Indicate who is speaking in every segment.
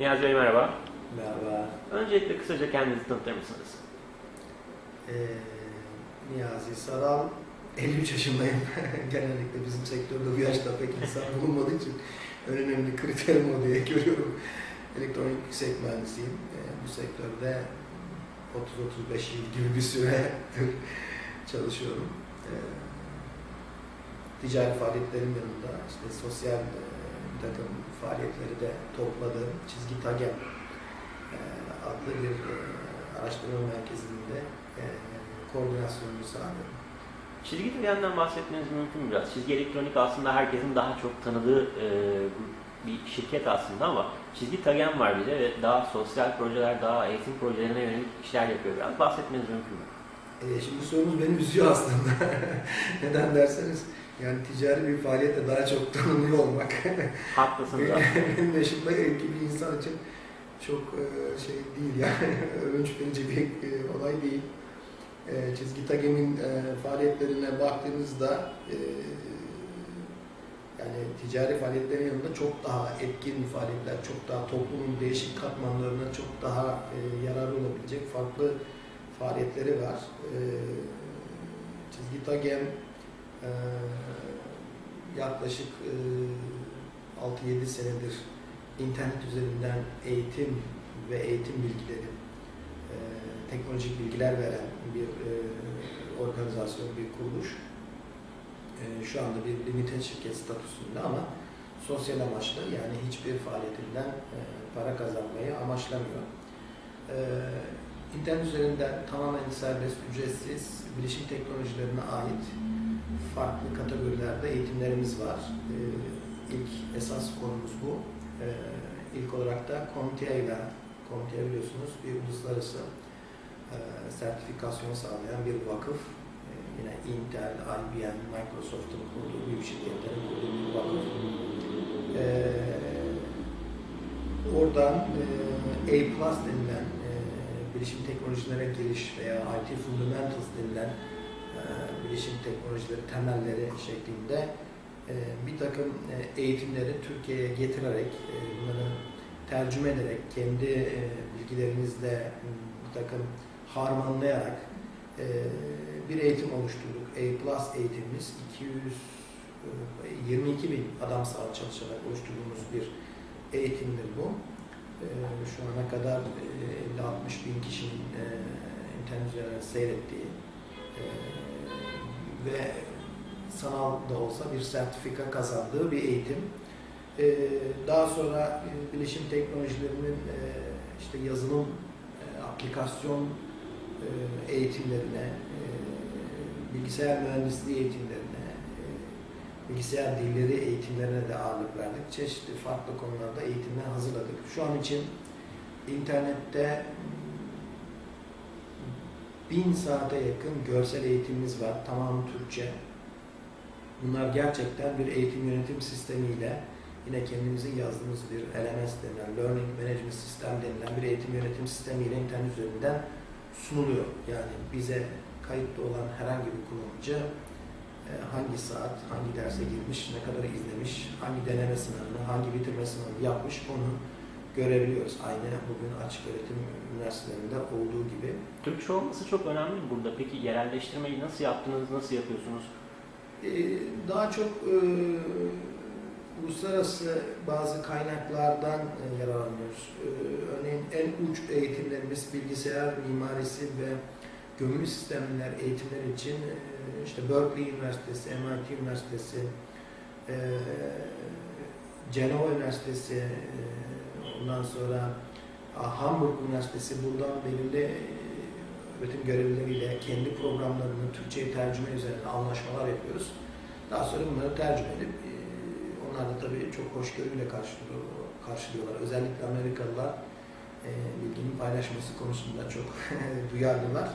Speaker 1: Niyazi Bey merhaba.
Speaker 2: Merhaba.
Speaker 1: Öncelikle kısaca kendinizi tanıtır mısınız?
Speaker 2: Ee, Niyazi Saral. 53 yaşındayım. Genellikle bizim sektörde bu yaşta pek insan bulunmadığı için en önemli kriterim o diye görüyorum. Elektronik yüksek mühendisiyim. Ee, bu sektörde 30-35 yıl gibi bir süre çalışıyorum. Ee, ticari faaliyetlerin yanında işte sosyal e, takım faaliyetleri de topladığım Çizgi Tagem e, adlı bir e, araştırma merkezinde e, koordinasyonunu sağlıyorum.
Speaker 1: Çizgi Tagem'den bahsetmeniz mümkün mü biraz? Çizgi Elektronik aslında herkesin daha çok tanıdığı e, bir şirket aslında ama Çizgi Tagem var bize ve daha sosyal projeler, daha eğitim projelerine yönelik işler yapıyor. Biraz bahsetmeniz mümkün mü?
Speaker 2: E, şimdi sorunuz beni üzüyor aslında. Neden derseniz yani ticari bir faaliyetle daha çok tanınıyor olmak
Speaker 1: Haklısınız
Speaker 2: benim yaşımda gibi insan için çok e, şey değil yani övünç verici bir e, olay değil. E, Çizgi Tagem'in e, faaliyetlerine baktığınızda yani ticari faaliyetlerin yanında çok daha etkin faaliyetler, çok daha toplumun değişik katmanlarına çok daha yararlı olabilecek farklı faaliyetleri var. Çizgi Tagem e, yaklaşık e, 6-7 senedir internet üzerinden eğitim ve eğitim bilgileri, e, teknolojik bilgiler veren bir e, organizasyon, bir kuruluş. E, şu anda bir limited şirket statüsünde ama sosyal amaçlı yani hiçbir faaliyetinden e, para kazanmayı amaçlamıyor. E, internet üzerinden tamamen serbest, ücretsiz bilişim teknolojilerine ait farklı kategorilerde eğitimlerimiz var. E, ilk esas konumuz bu. E, ilk olarak da CompTIA ile CompTIA biliyorsunuz bir uluslararası e, sertifikasyon sağlayan bir vakıf. E, yine Intel, IBM, Microsoft'un kurduğu büyük şirketlerin kurduğu bir vakıf. Oradan e, A denilen e, bilişim teknolojilere giriş veya IT Fundamentals denilen bilişim teknolojileri temelleri şeklinde e, bir takım e, eğitimleri Türkiye'ye getirerek, e, bunları tercüme ederek, kendi e, bilgilerinizle bir takım harmanlayarak e, bir eğitim oluşturduk. A Plus eğitimimiz 222 bin adam sağlığı çalışarak oluşturduğumuz bir eğitimdir bu. E, şu ana kadar e, 50-60 bin kişinin e, internet üzerinden seyrettiği e, ve sanal da olsa bir sertifika kazandığı bir eğitim. E, daha sonra e, bilişim teknolojilerinin e, işte yazılım, e, aplikasyon e, eğitimlerine, bilgisayar mühendisliği eğitimlerine, bilgisayar dilleri eğitimlerine de ağırlık verdik. Çeşitli farklı konularda eğitimler hazırladık. Şu an için internette bin saate yakın görsel eğitimimiz var. Tamamı Türkçe. Bunlar gerçekten bir eğitim yönetim sistemiyle yine kendimizin yazdığımız bir LMS denilen Learning Management System denilen bir eğitim yönetim sistemiyle internet üzerinden sunuluyor. Yani bize kayıtlı olan herhangi bir kullanıcı e, hangi saat, hangi derse girmiş, ne kadar izlemiş, hangi deneme sınavını, hangi bitirme sınavını yapmış onu görebiliyoruz. Aynı bugün açık öğretim üniversitelerinde olduğu gibi.
Speaker 1: Türkçe olması çok önemli burada. Peki yerelleştirmeyi nasıl yaptınız, nasıl yapıyorsunuz?
Speaker 2: Ee, daha çok e, uluslararası bazı kaynaklardan e, yararlanıyoruz. E, örneğin en uç eğitimlerimiz bilgisayar mimarisi ve gömülü sistemler eğitimler için e, işte Berkeley Üniversitesi, MIT Üniversitesi, e, Cenova Üniversitesi, e, ondan sonra Hamburg Üniversitesi buradan belirli e, öğretim görevlileriyle kendi programlarını Türkçe'ye tercüme üzerine anlaşmalar yapıyoruz. Daha sonra bunları tercüme edip e, onlar da tabii çok hoşgörüyle karşılıyor, karşılıyorlar. Özellikle Amerikalılar e, bilginin paylaşması konusunda çok duyarlılar.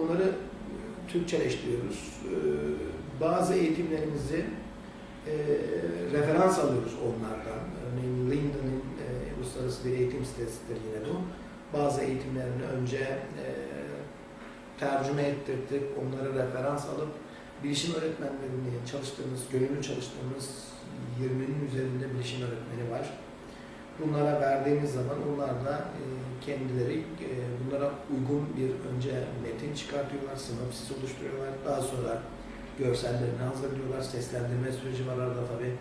Speaker 2: Onları Türkçeleştiriyoruz. Bazı eğitimlerimizi referans alıyoruz onlardan. Örneğin Linden'in e, uluslararası bir eğitim sitesidir yine bu bazı eğitimlerini önce e, tercüme ettirdik, onları referans alıp bilişim öğretmenlerini çalıştığımız, gönüllü çalıştığımız 20'nin üzerinde bilişim öğretmeni var. bunlara verdiğimiz zaman onlar da e, kendileri e, bunlara uygun bir önce metin çıkartıyorlar, sinopsis oluşturuyorlar. Daha sonra görsellerini hazırlıyorlar. Seslendirme süreci var arada tabii.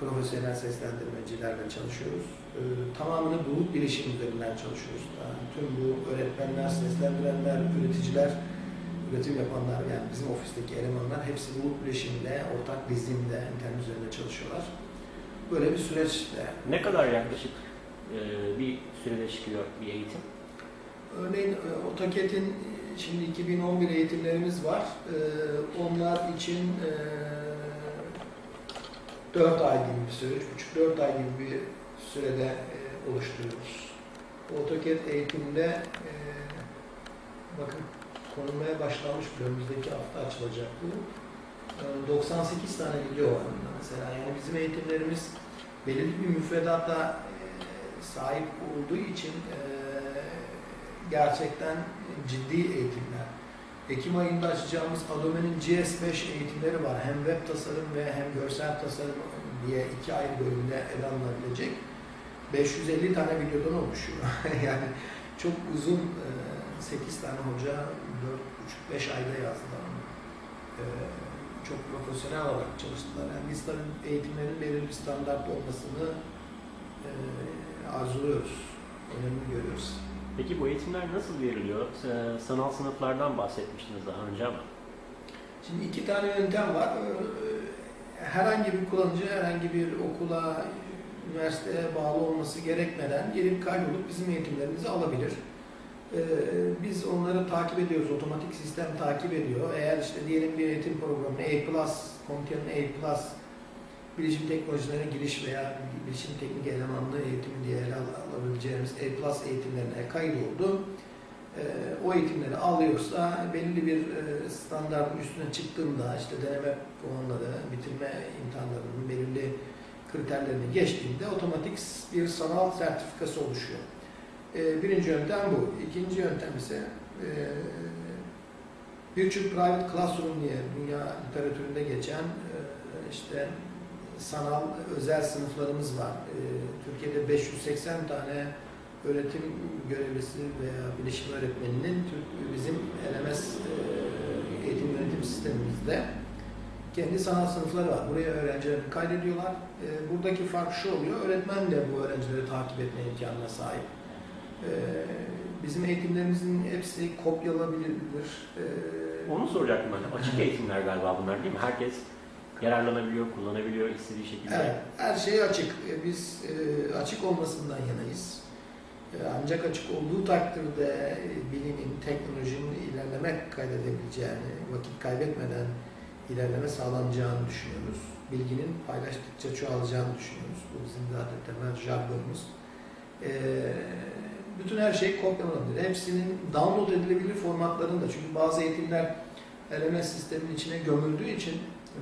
Speaker 2: Profesyonel seslendirmecilerle çalışıyoruz. E, tamamını bulut bilişim üzerinden çalışıyoruz. Yani tüm bu öğretmenler, seslendirenler, üreticiler, üretim yapanlar yani bizim ofisteki elemanlar hepsi bulut bilişimle, ortak dizimle internet üzerinde çalışıyorlar. Böyle bir süreçte
Speaker 1: Ne kadar yaklaşık e, bir sürede çıkıyor bir eğitim?
Speaker 2: Örneğin e, AutoCAD'in şimdi 2011 eğitimlerimiz var. E, Onlar için 4 ay gibi bir süre, 3,5-4 ay gibi bir sürede e, oluşturuyoruz. AutoCAD eğitiminde e, bakın konulmaya başlanmış bir önümüzdeki hafta açılacak bu. E, 98 tane video var bunda mesela. Yani bizim eğitimlerimiz belirli bir müfredata e, sahip olduğu için e, gerçekten ciddi eğitimler. Ekim ayında açacağımız Adobe'nin GS5 eğitimleri var. Hem web tasarım ve hem görsel tasarım diye iki ayrı bölümde ele alınabilecek. 550 tane videodan oluşuyor. yani çok uzun, e, 8 tane hoca 4,5-5 ayda yazdılar. E, Çok profesyonel olarak çalıştılar. Yani biz tabii eğitimlerin belirli bir standart olmasını e, arzuluyoruz. Önemli görüyoruz.
Speaker 1: Peki bu eğitimler nasıl veriliyor? E, Sanal sınıflardan bahsetmiştiniz daha önce ama.
Speaker 2: Şimdi iki tane yöntem var. Ee, Herhangi bir kullanıcı herhangi bir okula, üniversiteye bağlı olması gerekmeden gelip kaydolup bizim eğitimlerimizi alabilir. Ee, Biz onları takip ediyoruz. Otomatik sistem takip ediyor. Eğer işte diyelim bir eğitim programı A+, Comtia'nın A+, bilişim teknolojilerine giriş veya bilişim teknik elemanlı eğitimi diye ele al- alabileceğimiz A+, eğitimlerine kaydoldu. Ee, o eğitimleri alıyorsa belirli bir e, standartın üstüne çıktığında işte deneme puanları, bitirme imtihanlarının belirli kriterlerini geçtiğinde otomatik bir sanal sertifikası oluşuyor. Ee, Birinci yöntem bu. İkinci yöntem ise e, Virtual Private Classroom diye dünya literatüründe geçen e, işte sanal özel sınıflarımız var. E, Türkiye'de 580 tane öğretim görevlisi veya bilişim öğretmeninin bizim LMS e, eğitim yönetim sistemimizde kendi sanal sınıfları var. Buraya öğrencilerini kaydediyorlar. E, Buradaki fark şu oluyor, öğretmen de bu öğrencileri takip etme imkanına sahip. E, Bizim eğitimlerimizin hepsi kopyalanabilir. E,
Speaker 1: Onu soracaktım ben. Açık eğitimler galiba bunlar değil mi? Herkes yararlanabiliyor, kullanabiliyor istediği şekilde.
Speaker 2: Evet, her şey açık. E, Biz e, açık olmasından yanayız. E, Ancak açık olduğu takdirde bilimin, teknolojinin ilerleme kaydedebileceğini, vakit kaybetmeden ilerleme sağlanacağını düşünüyoruz. Bilginin paylaştıkça çoğalacağını düşünüyoruz. Bu bizim zaten temel jargonumuz. Bütün her şey kopyalanabilir. Hepsinin download edilebilir formatlarında. Çünkü bazı eğitimler LMS sistemin içine gömüldüğü için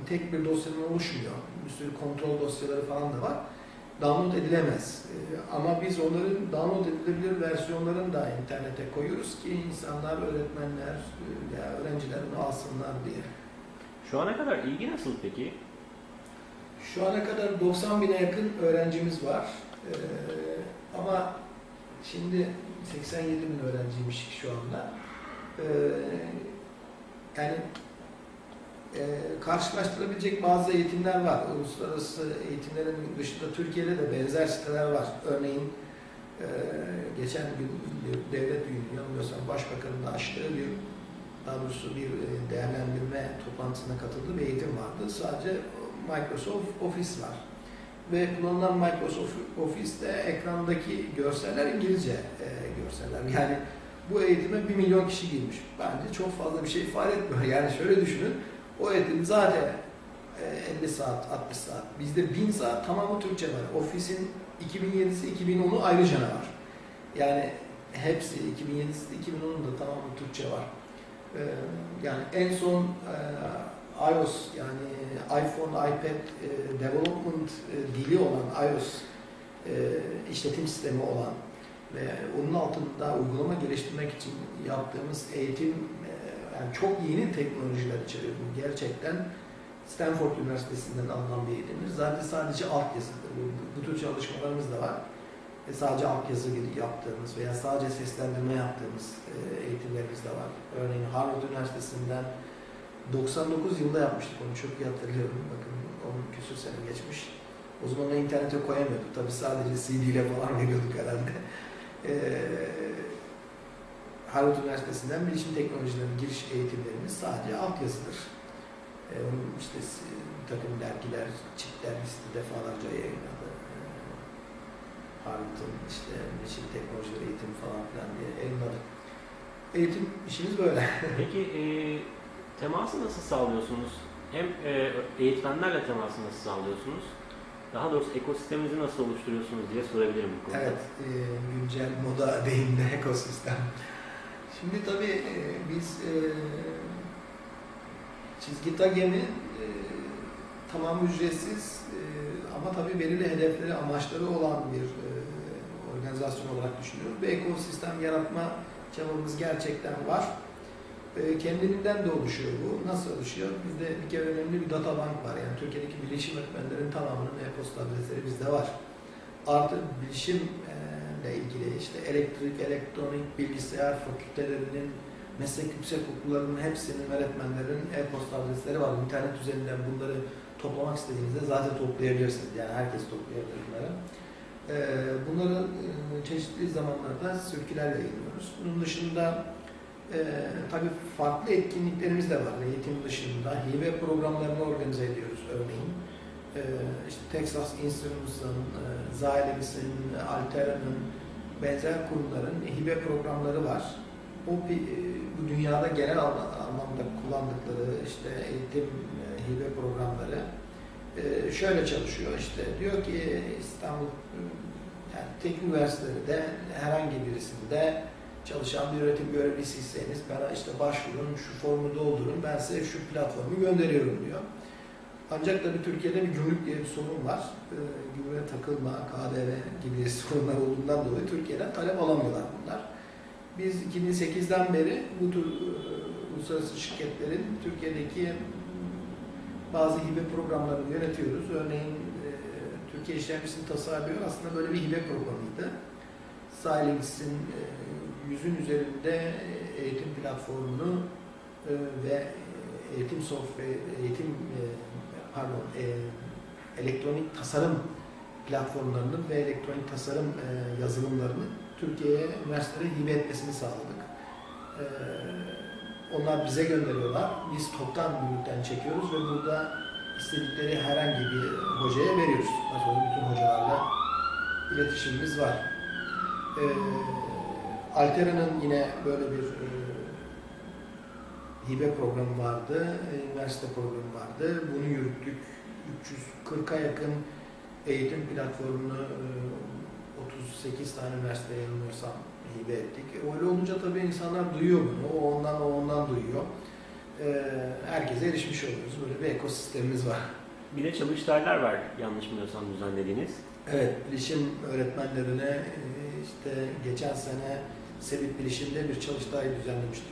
Speaker 2: tek bir dosyanın oluşmuyor. Bir sürü kontrol dosyaları falan da var. Download edilemez. Ee, Ama biz onların download edilebilir versiyonlarını da internete koyuyoruz ki insanlar, öğretmenler e, veya öğrenciler bunu alsınlar diye.
Speaker 1: Şu ana kadar ilgi nasıl peki?
Speaker 2: Şu ana kadar 90 bine yakın öğrencimiz var. Ee, ama şimdi 87 bin öğrenciymiş şu anda. Ee, yani karşılaştırabilecek bazı eğitimler var. Uluslararası eğitimlerin dışında Türkiye'de de benzer siteler var. Örneğin e, geçen gün bir devlet büyüğü yanılmıyorsam başbakanın da açtığı bir daha doğrusu bir e, değerlendirme toplantısına katıldığı bir eğitim vardı. Sadece Microsoft Office var. Ve kullanılan Microsoft Office'te ekrandaki görseller İngilizce e, görseller. Yani bu eğitime 1 milyon kişi girmiş. Bence çok fazla bir şey ifade etmiyor. Yani şöyle düşünün, o eğitim zaten e, 50 saat, 60 saat. Bizde 1000 saat tamamı Türkçe var. Office'in 2007'si, 2010'u ayrıca var. Yani hepsi 2007'si, 2010'un da tamamı Türkçe var. Ee, yani en son e, iOS yani iPhone, iPad e, development e, dili olan iOS e, işletim sistemi olan ve onun altında uygulama geliştirmek için yaptığımız eğitim e, yani çok yeni teknolojiler içeriyor. Bu gerçekten Stanford Üniversitesi'nden alınan bir eğitimdir. Zaten sadece altyazıdır. Bu, bu tür çalışmalarımız da var. e, sadece altyazı yaptığımız veya sadece seslendirme yaptığımız e, eğitimlerimiz de var. Örneğin Harvard Üniversitesi'nden 99 yılında yapmıştık onu çok iyi hatırlıyorum. Bakın onun küsur sene geçmiş. O zaman da internete koyamıyorduk. Tabii sadece CD ile falan veriyorduk herhalde. Ee, Harvard Üniversitesi'nden bilişim teknolojilerinin giriş eğitimlerimiz sadece altyazıdır. Ee, onun işte s- bir takım dergiler, çift dergisi defalarca yayınladı. Ee, Harvard'ın işte bilişim teknolojileri eğitimi falan filan diye yayınladı. Eğitim işimiz böyle.
Speaker 1: Peki e, teması nasıl sağlıyorsunuz? Hem e, eğitmenlerle teması nasıl sağlıyorsunuz? Daha doğrusu ekosisteminizi nasıl oluşturuyorsunuz diye sorabilirim bu konuda.
Speaker 2: Evet, e, güncel moda deyimde ekosistem. Şimdi tabii e, biz e, çizgi tagemi e, tamam ücretsiz e, ama tabii belirli hedefleri, amaçları olan bir e, organizasyon olarak düşünüyoruz. Bir ekosistem yaratma çabamız gerçekten var. E, kendiliğinden de oluşuyor bu. Nasıl oluşuyor? Bizde bir kere önemli bir data bank var. Yani Türkiye'deki bilişim öğretmenlerin tamamının e-posta adresleri bizde var. Artı bilişim e, ile ilgili işte elektrik, elektronik, bilgisayar fakültelerinin, meslek yüksek okullarının hepsinin öğretmenlerin e-posta adresleri var. İnternet üzerinden bunları toplamak istediğinizde zaten toplayabilirsiniz. Yani herkes toplayabilir bunları. E, bunları e, çeşitli zamanlarda sirküler yayınlıyoruz. Bunun dışında e, tabii farklı etkinliklerimiz de var. Eğitim dışında hibe programlarını organize ediyoruz örneğin. E, işte Texas Instruments'ın, e, Xilinx'in, Altera'nın benzer kurumların hibe programları var. O e, bu dünyada genel anla- anlamda kullandıkları işte eğitim e, hibe programları e, şöyle çalışıyor. İşte diyor ki İstanbul e, yani teknik üniversitelerinde herhangi birisinde çalışan bir öğretim görevlisiyseniz bana işte başvurun, şu formu doldurun, ben size şu platformu gönderiyorum diyor. Ancak tabii Türkiye'de bir gümrük diye bir sorun var. Ee, gümrüğe takılma, KDV gibi sorunlar olduğundan dolayı Türkiye'den talep alamıyorlar bunlar. Biz 2008'den beri bu tür e, uluslararası şirketlerin Türkiye'deki m, bazı hibe programlarını yönetiyoruz. Örneğin e, Türkiye işlemcisini tasarlıyor. Aslında böyle bir hibe programıydı. Xilinx'in e, yüzün üzerinde e, eğitim platformunu e, ve eğitim software, eğitim e, pardon, e, elektronik tasarım platformlarını ve elektronik tasarım e, yazılımlarını Türkiye'ye üniversitelere hibe etmesini sağladık. E, onlar bize gönderiyorlar. Biz toptan gümrükten çekiyoruz ve burada istedikleri herhangi bir hocaya veriyoruz. Nasıl bütün hocalarla iletişimimiz var. E, Altera'nın yine böyle bir e, hibe programı vardı, e, üniversite programı vardı. Bunu yürüttük. 340'a yakın eğitim platformunu e, 38 tane üniversiteye yanılmıyorsam hibe ettik. E, Öyle olunca tabii insanlar duyuyor bunu. O ondan, o ondan duyuyor. E, Herkese erişmiş oluyoruz. Böyle bir ekosistemimiz var.
Speaker 1: Bir de çalıştaylar var yanlış bilmiyorsam düzenlediğiniz.
Speaker 2: Evet, bilişim öğretmenlerine e, işte geçen sene Sebit Bilişim'de bir çalıştay düzenlemiştik.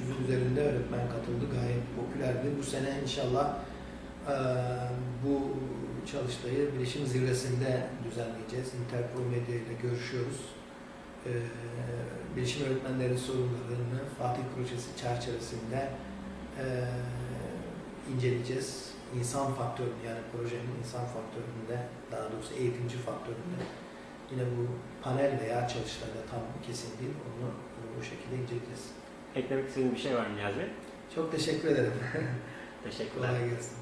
Speaker 2: 300'ün üzerinde öğretmen katıldı. Gayet popülerdi. Bu sene inşallah e, bu çalıştayı bilişim zirvesinde düzenleyeceğiz. Interpro Medya ile görüşüyoruz. E, bilişim öğretmenlerinin sorunlarını Fatih Projesi çerçevesinde e, inceleyeceğiz. İnsan faktörünü yani projenin insan faktöründe daha doğrusu eğitimci faktöründe yine bu panel veya çalıştayda tam kesin değil onu bu şekilde inceleyeceğiz.
Speaker 1: Eklemek istediğiniz bir şey var mı Niyazi Bey?
Speaker 2: Çok teşekkür ederim.
Speaker 1: Teşekkürler.
Speaker 2: Kolay gelsin.